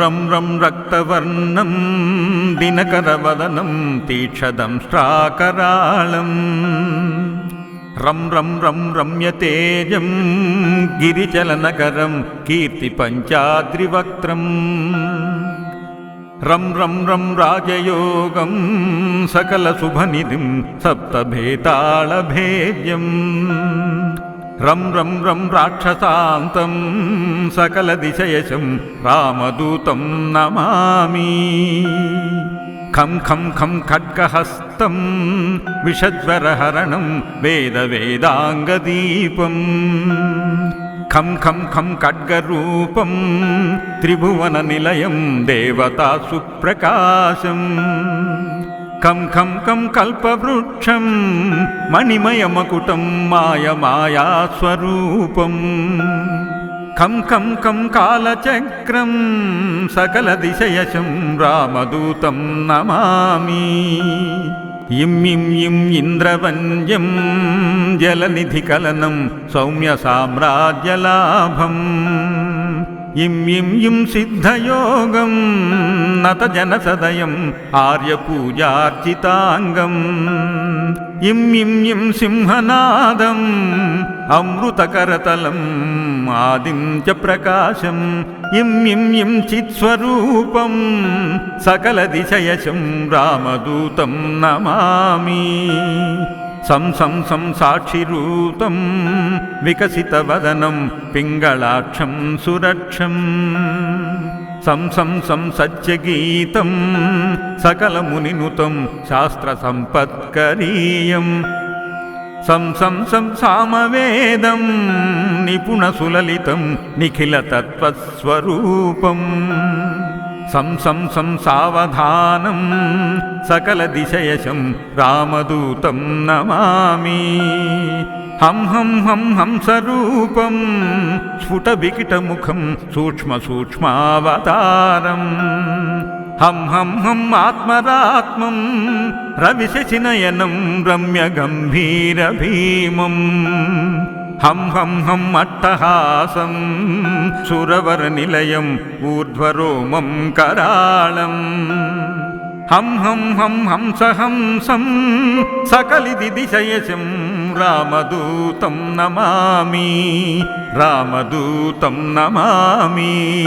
रं रं रक्तवर्णं दिनकरवदनं तीक्ष्करालम् रं रं रं रम्यतेजं गिरिचलनकरं कीर्तिपञ्चाद्रिवक्त्रम् रं रं रं राजयोगं सकलशुभनिधिं सप्तभेतालभेजम् ரம் ரம் ரம் ராட்சசாந்தம் சகலதிசயசம் ராமதூதம் நமாமி. கம் கம் கம் கட்கஹஸ்தம் விஷத்வரஹரணம் வேத வேதாங்கதீபம் கம் கம் கம் கட்கரூபம் திரிபுவன நிலையம் தேவதா சுப்பிரகாசம். కం కం కం కల్పవృక్షం మణిమయమకుటం మాయ మాయాస్వరూపం కం కం కం కాలచక్రం సకల దిశయశం రామదూతం నమామి. ఇం ఇం ఇం ఇంద్రవంద్యం జలనిధికలనం సౌమ్య సామ్రాజ్యలాభం ఇం ఇం ఇం సిద్ధయోగం నత జనసదయం ఆర్యపూజార్చితాంగం. ఇం ఇం ఇం సింహనాదం అమృతకరతలం ఆదిం చ ప్రకాశం. ఇం ఇం ఇం చిత్స్వరూపం సకల దిశయశం రామదూతం నమామి. సంసం సంసాక్షిరూతం సం సాక్షిరూతం వికసితవదనం పింగళాక్షం సురక్షం. సం సం సం సత్యగీతం సకలమునినుతం శాస్త్ర సంపత్కరీయం సం సం సం सं सं सावधानं सकलदिशयशं रामदूतं नमामि। हं हं हं हंसरूपं स्फुटविकिटमुखं सूक्ष्मसूक्ष्मावतारम् हं हं हं आत्मरात्मं रविशशिनयनं रम्यगम्भीरभीमम्। హం హం హం అట్టహాసం సురవర నిలయం ఊర్ధ్వరోమం కరాళం. హం హం హం హంసహంసం సకలిది దిశయశం రామదూతం నమామి రామదూతం నమామి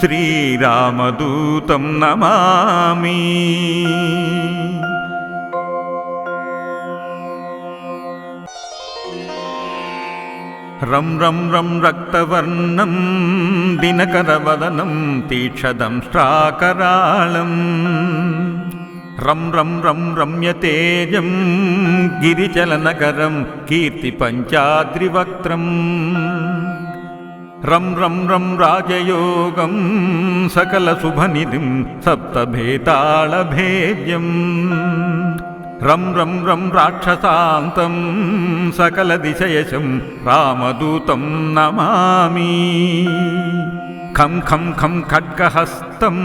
శ్రీరామదూతం నమామి. रं रं रं रक्तवर्णं दिनकरवदनं तीक्षदं श्राकराळम्। रं रं रं रम्यतेजं गिरिचलनकरं कीर्तिपञ्चाद्रिवक्त्रम्। रं रं रं राजयोगं सकलशुभनिधिं सप्तभेतालभेजम् ரம் ரம் ரம் ராட்சசாந்தம் சகலதிசயசம் ராமதூதம் நமாமி खं खं खं खड्गहस्तं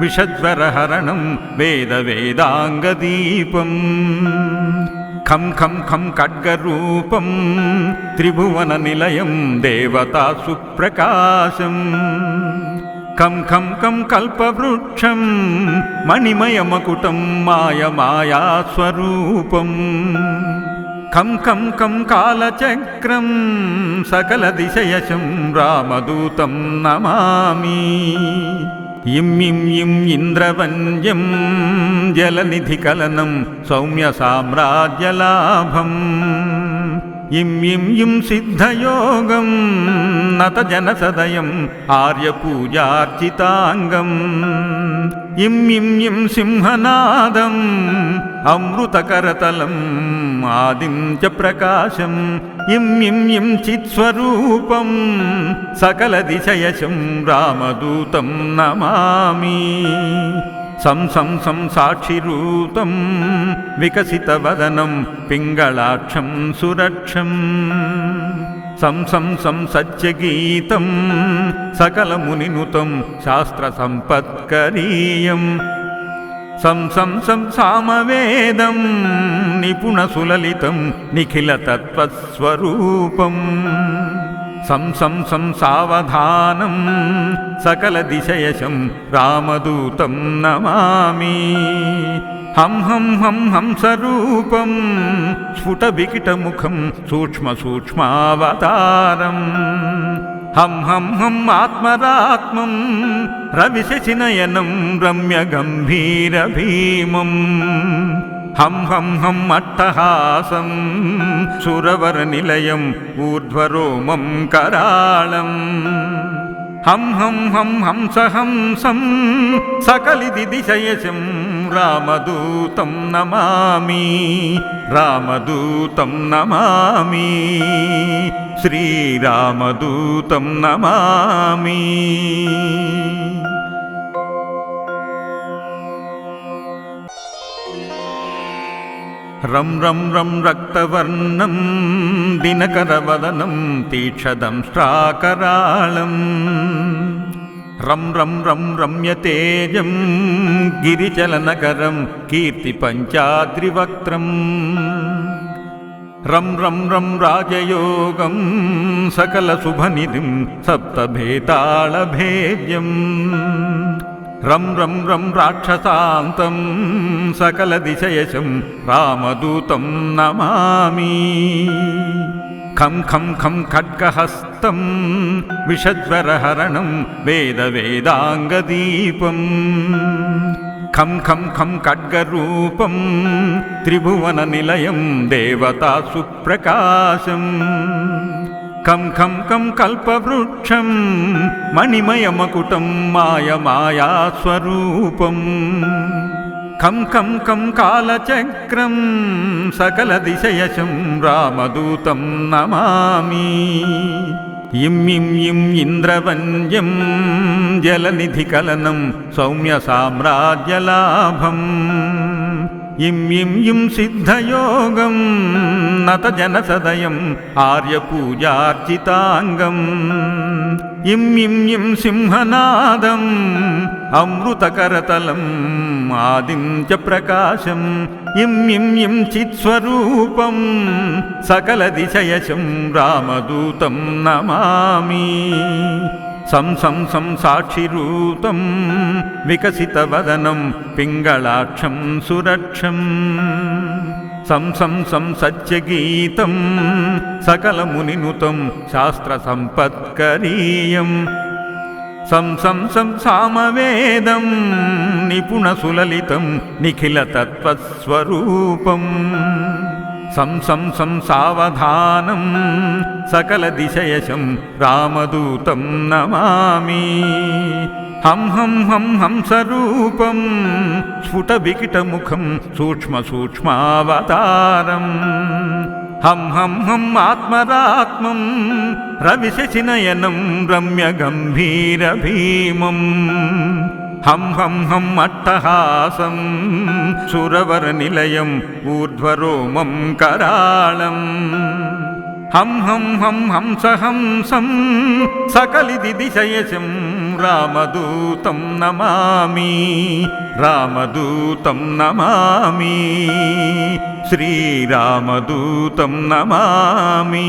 विषज्वरहरणं वेदवेदाङ्गदीपम् खं खं खं खड्गरूपं त्रिभुवननिलयं देवतासुप्रकाशम् कं कं कं कल्पवृक्षं मणिमयमकुटं मायमायास्वरूपम् कं कं कं कालचक्रं सकलदिशयशं रामदूतं नमामि। इं इं इं इन्द्रवन्द्यं जलनिधिकलनं सौम्यसाम्राज्यलाभम्। ఇం ఇం ఇం సిద్ధయోగం నత జనసదయం ఆర్యపూజార్చితాంగం ఇం ఇం ఇం సింహనాదం అమృతకరతలం ఆదిం చ ప్రకాశం. ఇం ఇం ఇం చిత్స్వరూపం సకల దిశయశం రామదూతం నమామి. సంసం సంసాక్షిరూతం సం సాక్షిరూతం వికసితవదనం పింగళాక్షం సురక్షం. సంసం సం సకలమునినుతం శాస్త్ర సంపత్కరీయం సం సం సం संसं संसावधानं सकलदिशयशं रामदूतं नमामि। हं हं हं हंसरूपं स्फुटविकिटमुखं सूक्ष्मसूक्ष्मावतारम् हं हं हं आत्मरात्मं रविशशिनयनं रम्यगम्भीरभीमम्। హం హం హం అట్టహాసం సురవర నిలయం ఊర్ధ్వరోమం కరాళం. హం హం హం హంసహంసం సకలిది దిశయశం రామదూతం నమామి రామదూతం నమామి శ్రీరామదూతం నమామి. रं रं रं रक्तवर्णं दिनकरवदनं तीक्षदं श्राकराळम् रं रं रं रम्यतेजं गिरिचलनकरं कीर्तिपञ्चाद्रिवक्त्रम्। रं रं रं राजयोगं सकलशुभनिधिं सप्तभेतालभेजम् ரம் ரம் ரம் ராட்சசாந்தம் சகலதிசயசம் ராமதூதம் நமாமி கம் கம் கம் கட்கஹஸ்தம் விஷத்வரஹரணம் வேத வேதாங்கதீபம் கம் கம் கம் கட்கரூபம் திரிபுவன நிலையம் தேவதா சுப்பிரகாசம் कं खं कं कल्पवृक्षं मणिमयमकुटं मायमायास्वरूपम्। कं कं कं कालचक्रं सकलदिशयशं रामदूतं नमामि। इं इं इं इन्द्रवन्द्यं जलनिधिकलनं सौम्यसाम्राज्यलाभम्। ఇం ఇం ఇం సిద్ధయోగం నత జనసదయం ఆర్యపూజార్చితాంగం. ఇం ఇం ఇం సింహనాదం అమృతకరతలం ఆదిం చ ప్రకాశం. ఇం ఇం ఇం చిత్స్వరూపం సకల దిశయశం రామదూతం నమామి. సంసం సంసాక్షిరూతం సం సాక్షిరూతం వికసితవదనం పింగళాక్షం సురక్షం. సంసం సం సకలమునినుతం శాస్త్ర సంపత్కరీయం సం సం సం संसं संसावधानं सकलदिशयशं रामदूतं नमामि। हं हं हं हंसरूपं स्फुटविकिटमुखं सूक्ष्मसूक्ष्मावतारम्। हं हं हं आत्मरात्मं रविशशिनयनं रम्यगम्भीरभीमम्। హం హం హం అట్టహాసం సురవర నిలయం ఊర్ధ్వరోమం కరాళం. హం హం హం హంసహంసం సకలిది దిశయశం రామదూతం నమామి రామదూతం నమామి శ్రీరామదూతం నమామి.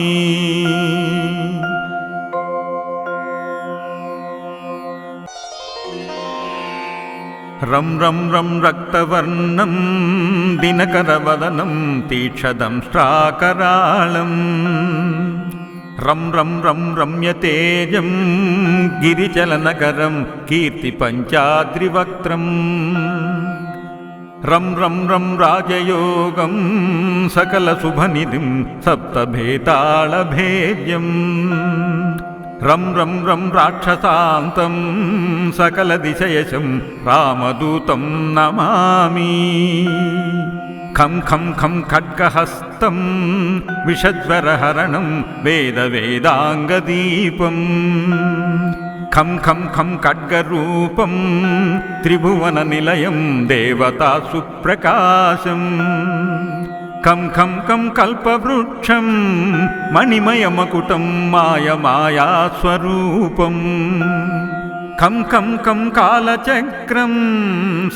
रं रं रं रक्तवर्णं दिनकरवदनं तीक्ष्दं स्थाकराळं रं रं रं रम्यतेजं गिरिचलनकरं कीर्तिपञ्चाद्रिवक्त्रम् रं रं रं राजयोगं सकलशुभनिधिं सप्तभेतालभेजम् రం రం రం రాక్షసాంతం సకల దిశయశం రామదూతం నమామి ఖం ఖం ఖం ఖడ్గహస్తం విషజ్వరహరణం వేద వేదాంగదీపం ఖం ఖం ఖం ఖడ్గరూపం త్రిభువన నిలయం దేవతా సుప్రకాశం కం కం కం కల్పవృక్షం మణిమయమకుటం మాయమాయా స్వరూపం. కం ఖం కం కాలచక్రం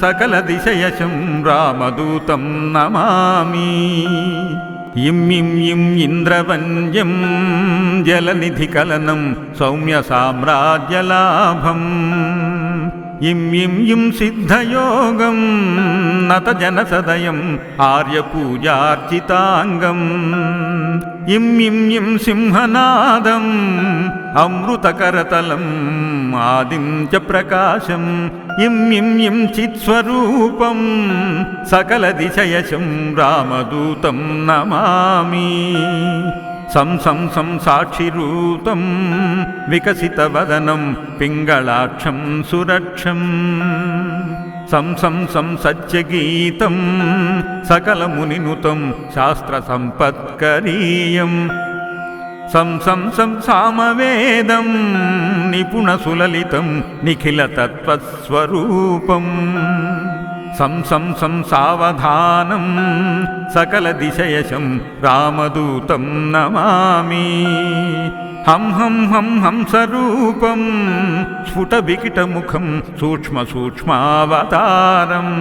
సకల దిశయశం రామదూతం నమామి. ఇం ఇం ఇం ఇంద్రవంద్యం జలనిధికలనం సౌమ్య సామ్రాజ్యలాభం ఇం ఇం ఇం సిద్ధయోగం నత జనసదయం ఆర్యపూజార్చితాంగం ఇం ఇం ఇం సింహనాదం అమృతకరతలం ఆదిం చ ప్రకాశం. ఇం ఇం ఇం చిత్స్వరూపం సకల దిశయశం రామదూతం నమామి. సంసం సంసాక్షిరూతం సం సాక్షిరూతం వికసితవదనం పింగళాక్షం సురక్షం. సంసం సం సం సత్యగీతం సకలమునినుతం శాస్త్రసంపత్కరీయం. సంసం సంసామవేదం సం సామవేదం నిపుణసులలితం నిఖిలతత్వస్వరూపం. संसं संसावधानं सकलदिशयशं रामदूतं नमामि। हं हं हं हंसरूपं स्फुटविकिटमुखं सूक्ष्मसूक्ष्मावतारम्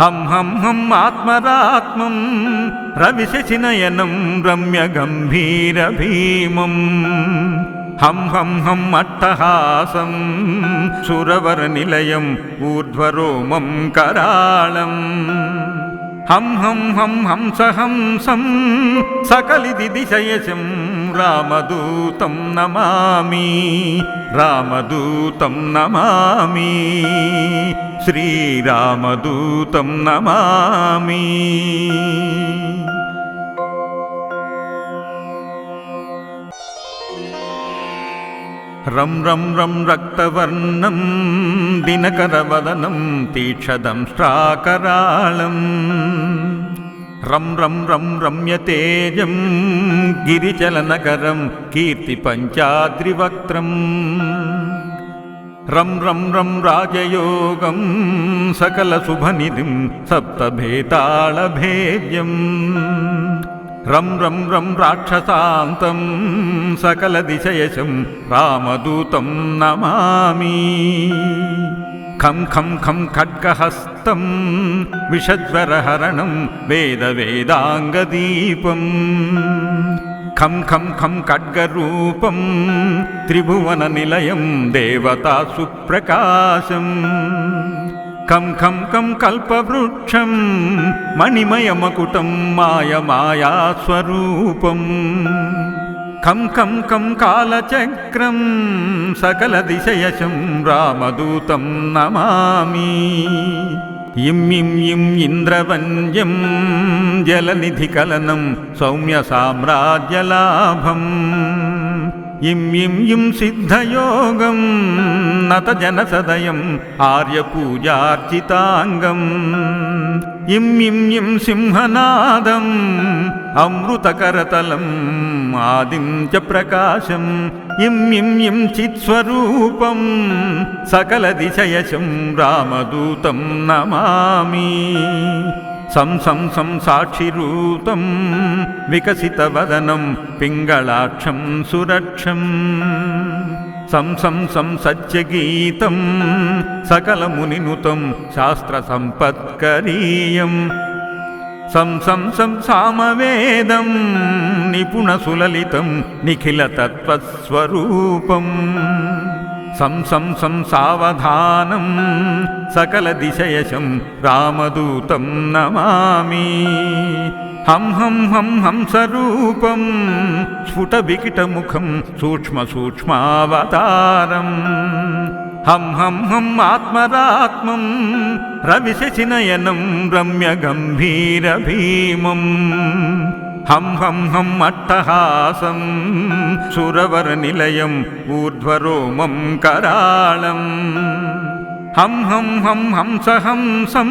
हं हं हं आत्मरात्मं रविशशिनयनं रम्यगम्भीरभीमम्। హం హం హం అట్టహాసం సురవర నిలయం ఊర్ధ్వరోమం కరాళం. హం హం హం హంసహంసం సకలిది దిశయశం రామదూతం నమామి రామదూతం నమామి శ్రీరామదూతం నమామి. रं रं रं रक्तवर्णं दिनकरवदनं तीक्ष्दं स्थाकराळं रं रं रं रम्यतेजं गिरिचलनकरं कीर्तिपञ्चाद्रिवक्त्रम् रं रं रं राजयोगं सकलशुभनिधिं सप्तभेताळभेद्यम् ரம் ரம் ரம் ராட்சசாந்தம் சகலதிசயசம் ராமதூதம் நமாமி. கம் கம் கம் கட்கஹஸ்தம் விஷத்வரஹரணம் வேத வேதாங்கதீபம் கம் கம் கம் கட்கரூபம் திரிபுவன நிலையம் தேவதா சுப்பிரகாசம். కం కం కం కల్పవృక్షం మణిమయమకుటం మాయ మాయాస్వరూపం కం కం కం కాలచక్రం సకల దిశయశం రామదూతం నమామి. ఇం ఇం ఇం ఇంద్రవంద్యం జలనిధికలనం సౌమ్య సామ్రాజ్యలాభం ఇం ఇం ఇం సిద్ధయోగం నత జనసదయం ఆర్యపూజార్చితాంగం ఇం ఇం ఇం సింహనాదం అమృతకరతలం ఆదిం చ ప్రకాశం. ఇం ఇం ఇం చిత్స్వరూపం సకల దిశయశం రామదూతం నమామి. సంసం సంసాక్షిరూతం సం సాక్షిరూతం వికసితవదనం పింగళాక్షం సురక్షం. సంసం సం సం సత్యగీతం సకలమునినుతం శాస్త్రసంపత్కరీయం. సం సం సం సామవేదం నిపుణసులలితం నిఖిలతత్వస్వరూపం. सं सं सावधानं सकलदिशयशं रामदूतं नमामि। हं हं हं हंसरूपं स्फुटविकिटमुखं सूक्ष्मसूक्ष्मावतारम् हं हं हं आत्मरात्मं रविशशिनयनं रम्यगम्भीरभीमम्। హం హం హం అట్టహాసం సురవర నిలయం ఊర్ధ్వరోమం కరాళం. హం హం హం హంసహంసం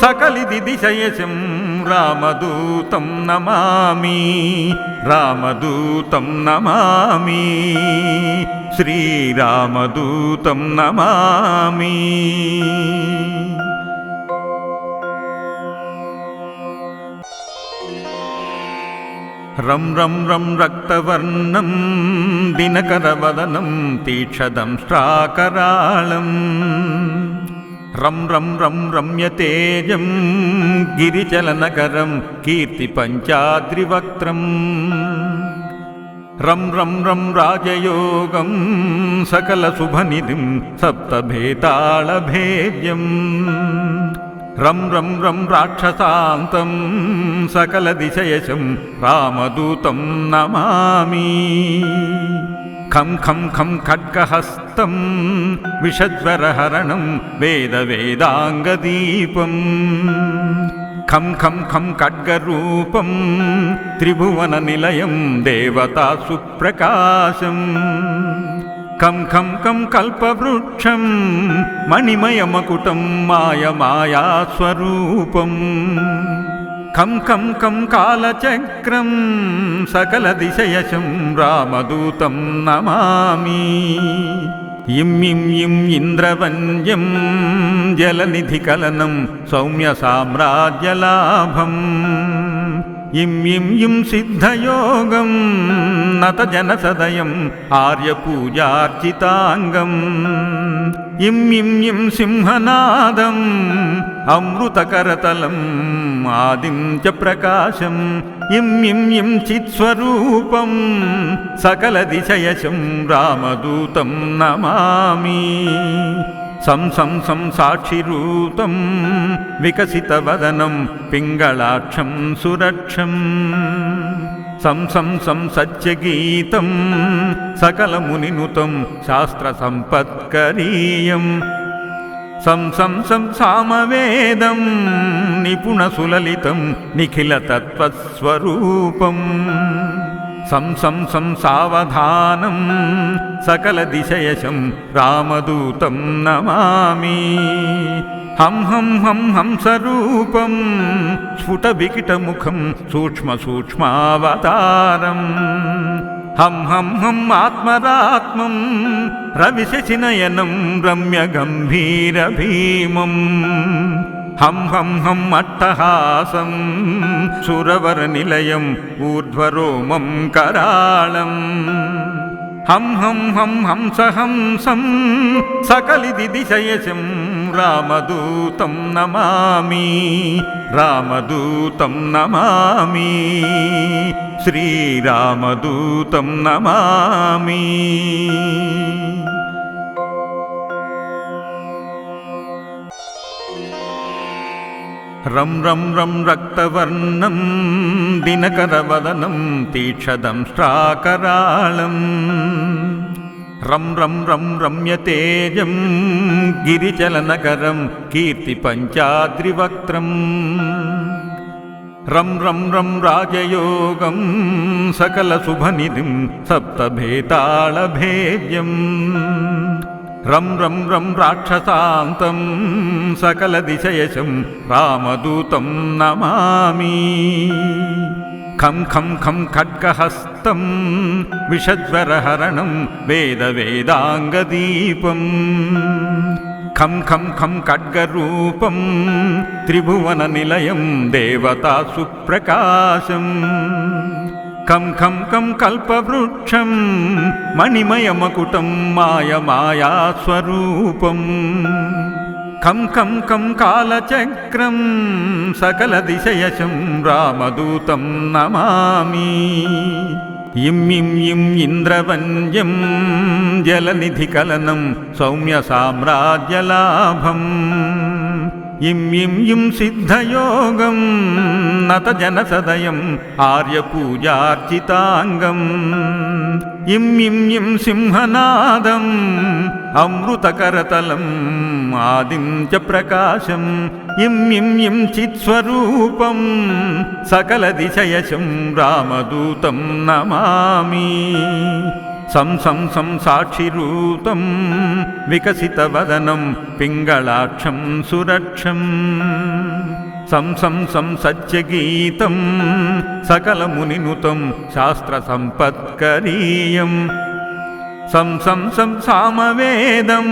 సకలిది దిశయశం రామదూతం నమామి రామదూతం నమామి శ్రీరామదూతం నమామి. रं रं रं रक्तवर्णं दिनकरवदनं तीक्षदं श्राकराळम्। रं रं रं रम्यतेजं गिरिचलनकरं कीर्तिपञ्चाद्रिवक्त्रम्। रं रं रं राजयोगं सकलशुभनिधिं सप्तभेतालभेजम् रं रं रं राक्षसान्तं सकलदिशयशं रामदूतं नमामि। खं खं खं खड्गहस्तं विषज्वरहरणं वेदवेदाङ्गदीपम्। खं खं खं खड्गरूपं त्रिभुवननिलयं देवता सुप्रकाशम् కం కం కం కల్పవృక్షం మణిమయమకుటం మాయ మాయా కం కం కం కాలచక్రం సకల దిశయశం రామదూతం నమామి. ఇం ఇం ఇం ఇంద్రవంద్యం జలనిధికలనం సౌమ్య సామ్రాజ్యలాభం ఇం ఇం ఇం సిద్ధయోగం నత జనసదయం ఆర్యపూజార్చితాంగం ఇం ఇం ఇం సింహనాదం అమృతకరతలం ఆదిం చ ప్రకాశం. ఇం ఇం ఇం చిత్స్వరూపం సకల దిశయశం రామదూతం నమామి. సంసం సంసాక్షిరూతం సం సాక్షిరూతం వికసితవదనం పింగళాక్షం సురక్షం. సం సం సం సత్యగీతం సకలమునినుతం శాస్త్రసంపత్కరీయం. సం సం సం సామవేదం संसं संसावधानं सकलदिशयशं रामदूतं नमामि। हं हं हं हंसरूपं स्फुटविकिटमुखं सूक्ष्मसूक्ष्मावतारम् हं हं हं आत्मरात्मं रविशशिनयनं रम्यगम्भीरभीमम्। హం హం హం అట్టహాసం సురవర నిలయం ఊర్ధ్వరోమం కరాళం. హం హం హం హంసహంసం సకలిది దిశయశం రామదూతం నమామి రామదూతం నమామి శ్రీరామదూతం నమామి. रं रं रं रक्तवर्णं दिनकरवदनं तीक्षदं श्राकराळम् रं रं रं रम्यतेजं गिरिचलनकरं कीर्तिपञ्चाद्रिवक्त्रम्। रं रं रं राजयोगं सकलशुभनिधिं सप्तभेतालभेजम् रं रं रं राक्षसान्तं सकलदिशयशं रामदूतं नमामि। खं खं खं खड्गहस्तं विषज्वरहरणं वेदवेदाङ्गदीपम्। खं खं खं खड्गरूपं त्रिभुवननिलयं देवता सुप्रकाशम् కం కం కం కల్పవృక్షం మణిమయమకుటం మాయ మాయాస్వరూపం కం కం కం కాలచక్రం సకల దిశయశం రామదూతం నమామి. ఇం ఇం ఇం ఇంద్రవంద్యం జలనిధికలనం సౌమ్య సామ్రాజ్యలాభం ఇం ఇం ఇం సిద్ధయోగం నత జనసదయం ఆర్యపూజార్చితాంగం. ఇం ఇం ఇం సింహనాదం అమృతకరతలం ఆదిం చ ప్రకాశం. ఇం ఇం ఇం చిత్స్వరూపం సకల దిశయశం రామదూతం నమామి. సంసం సంసాక్షిరూతం సం సాక్షిరూతం వికసితవదనం పింగళాక్షం సురక్షం. సం సం సం సత్యగీతం సకలమునినుతం శాస్త్రసంపత్కరీయం. సం సం సం సామవేదం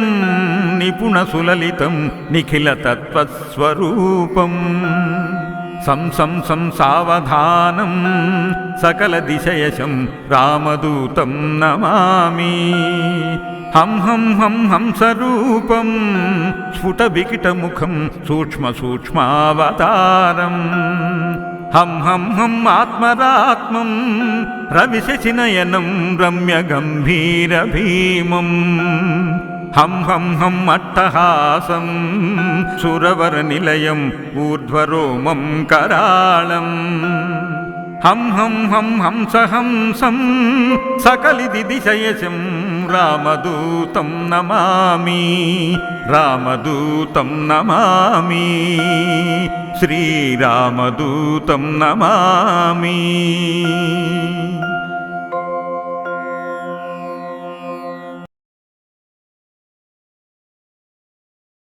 संसं सं सावधानं सकलदिशयशं रामदूतं नमामि। हं हं हं हंसरूपं स्फुटविकिटमुखं सूक्ष्म हं हं हम् आत्मरात्मं रविशशिनयनं रम्यगम्भीरभीमम्। హం హం హం అట్టహాసం సురవర నిలయం ఊర్ధ్వరోమం కరాళం. హం హం హం హంసహంసం సకలిది దిశయశం రామదూతం నమామి రామదూతం నమామి శ్రీరామదూతం నమామి.